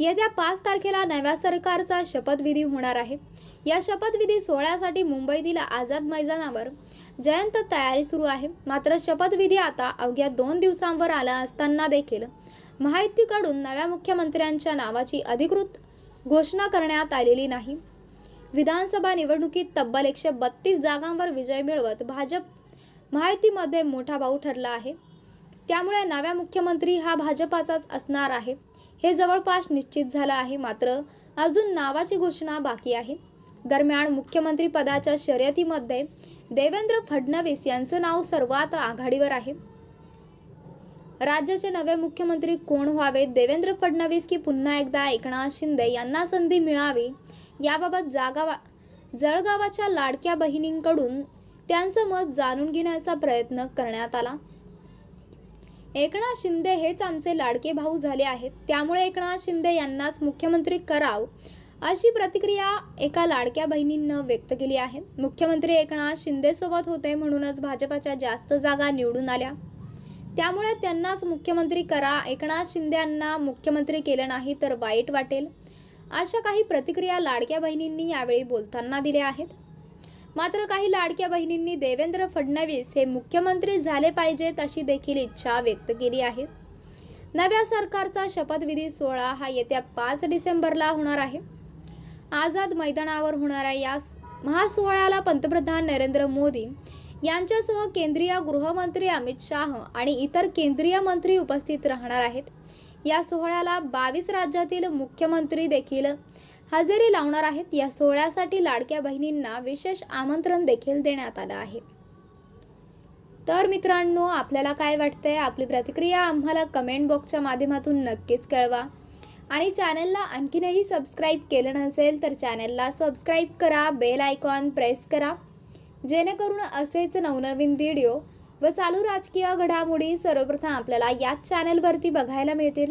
येत्या पाच तारखेला नव्या सरकारचा शपथविधी होणार आहे. या शपथविधी सोहळ्यासाठी मुंबईतील आझाद मैदानावर जयंत तयारी सुरू आहे. मात्र शपथविधी आता अवघ्या दोन दिवसांवर आला असताना देखील महायुतीकडून नव्या मुख्यमंत्र्यांच्या नावाची अधिकृत घोषणा करण्यात आलेली नाही. विधानसभा निवडणुकीत तब्बल एकशे बत्तीस जागांवर विजय मिळवत भाजप महायुतीमध्ये मोठा भाऊ ठरला आहे. त्यामुळे नव्या मुख्यमंत्री हा भाजपाचाच असणार आहे. हे जवळपास निश्चित झालं आहे मात्र अजून नावाची घोषणा बाकी आहे. दरम्यान मुख्यमंत्री पदाच्या शर्यतीमध्ये देवेंद्र फडणवीस यांचं नाव सर्वात आघाडीवर आहे. राज्याचे नवे मुख्यमंत्री कोण व्हावेत देवेंद्र फडणवीस की पुन्हा एकदा एकनाथ शिंदे यांना संधी मिळावी याबाबत जागावा जळगावाच्या लाडक्या बहिणींकडून त्यांचं मत जाणून घेण्याचा प्रयत्न करण्यात आला. एकनाथ शिंदे हेच आमचे लाडके भाऊ झाले आहेत. त्यामुळे एकनाथ शिंदे यांनाच मुख्यमंत्री कराव अशी प्रतिक्रिया एका लाडक्या बहिणीनं व्यक्त केली आहे. मुख्यमंत्री एकनाथ शिंदेसोबत होते म्हणूनच भाजपाच्या जास्त जागा निवडून आल्या. त्यामुळे त्यांनाच मुख्यमंत्री करा एकनाथ शिंदे यांना मुख्यमंत्री केलं नाही तर वाईट वाटेल अशा काही प्रतिक्रिया लाडक्या बहिणींनी यावेळी बोलताना दिल्या आहेत. मात्र काही लाडक्या बहिणींनी देवेंद्र फडणवीस हे मुख्यमंत्री झाले पाहिजेत अशी देखील इच्छा व्यक्त केली आहे. नव्या सरकारचा शपथविधी सोहळा हा येत्या पाच डिसेंबरला होणार आहे. आझाद मैदानावर होणाऱ्या या महासोहळ्याला पंतप्रधान नरेंद्र मोदी यांच्यासह केंद्रीय गृहमंत्री अमित शाह आणि इतर केंद्रीय मंत्री उपस्थित राहणार आहेत. या सोहळ्याला बावीस राज्यातील मुख्यमंत्री देखील हजेरी लावणार आहेत या सोहळ्यासाठी लाडक्या बहिणींना विशेष आमंत्रण देखील देण्यात आलं आहे. तर मित्रांनो आपल्याला काय वाटतंय? आपली प्रतिक्रिया आम्हाला कमेंट बॉक्सच्या माध्यमातून नक्कीच कळवा. आणि चॅनलला आणखीनही सबस्क्राईब केलं नसेल तर चॅनलला सबस्क्राईब करा बेल आयकॉन प्रेस करा. जेणेकरून असेच नवनवीन व्हिडिओ व चालू राजकीय घडामोडी सर्वप्रथम आपल्याला याच चॅनलवरती बघायला मिळतील.